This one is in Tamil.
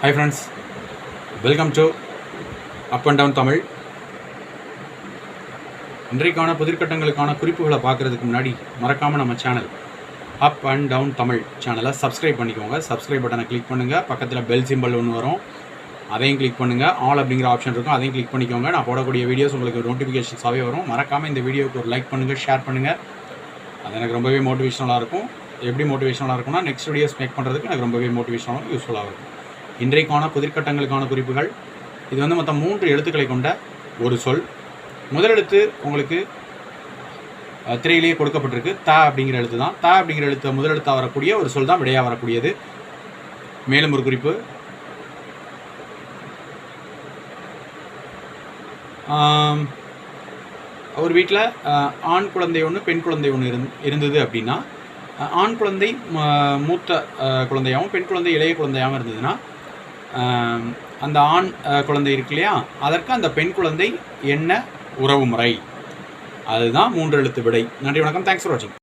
Hi friends welcome to up and down Tamil இன்றைக்கான புதிர்கட்டங்களுக்கான குறிப்புகளை பார்க்குறதுக்கு முன்னாடி மறக்காமல் நம்ம channel up and down Tamil சேனலை சப்ஸ்கிரைப் பண்ணிக்கோங்க. சப்ஸ்கிரைப் பட்டனை கிளிக் பண்ணுங்கள் பக்கத்தில் பெல் சிம்பிள் ஒன்று வரும். அதையும் கிளிக் பண்ணுங்கள் ஆல் அப்படிங்கிற ஆப்ஷன் இருக்கும். அதையும் கிளிக் பண்ணிக்கோங்க. நான் போடக்கூடிய வீடியோஸ் உங்களுக்கு நோட்டிஃபிகேஷன்ஸாகவே வரும். மறக்காமல் இந்த வீடியோவுக்கு ஒரு லைக் பண்ணுங்கள் ஷேர் பண்ணுங்கள் அது எனக்கு ரொம்பவே மோட்டிவேஷனலாக இருக்கும். எப்படி மோட்டிவேஷனலாக இருக்கும்னா நெக்ஸ்ட் வீடியோஸ் மேக் பண்ணுறதுக்கு எனக்கு ரொம்பவே மோட்டிவேஷனாகவும் யூஸ்ஃபுல்லாக இருக்கும். இன்றைக்கான புதிர்கட்டங்களுக்கான குறிப்புகள். இது வந்து மொத்தம் மூன்று எழுத்துக்களை கொண்ட ஒரு சொல். முதலெழுத்து உங்களுக்கு திரையிலேயே கொடுக்கப்பட்டிருக்கு. த அப்படிங்கிற எழுத்து தான். த அப்படிங்கிற எழுத்து முதலெழுத்தாக வரக்கூடிய ஒரு சொல் தான் விடையாக வரக்கூடியது. மேலும் ஒரு குறிப்பு. ஒரு வீட்டில் ஆண் குழந்தை ஒன்று பெண் குழந்தை ஒன்று இருந் இருந்தது அப்படின்னா ஆண் குழந்தை ம- மூத்த குழந்தையாகவும் பெண் குழந்தை இளைய குழந்தையாகவும் இருந்ததுன்னா அந்த ஆண் குழந்தை இருக்கு இல்லையா? அதற்கு அந்த பெண் குழந்தை என்ன உறவு முறை அதுதான் மூன்று எழுத்து விடை. நன்றி வணக்கம். தேங்க்ஸ் ஃபார் வாட்சிங்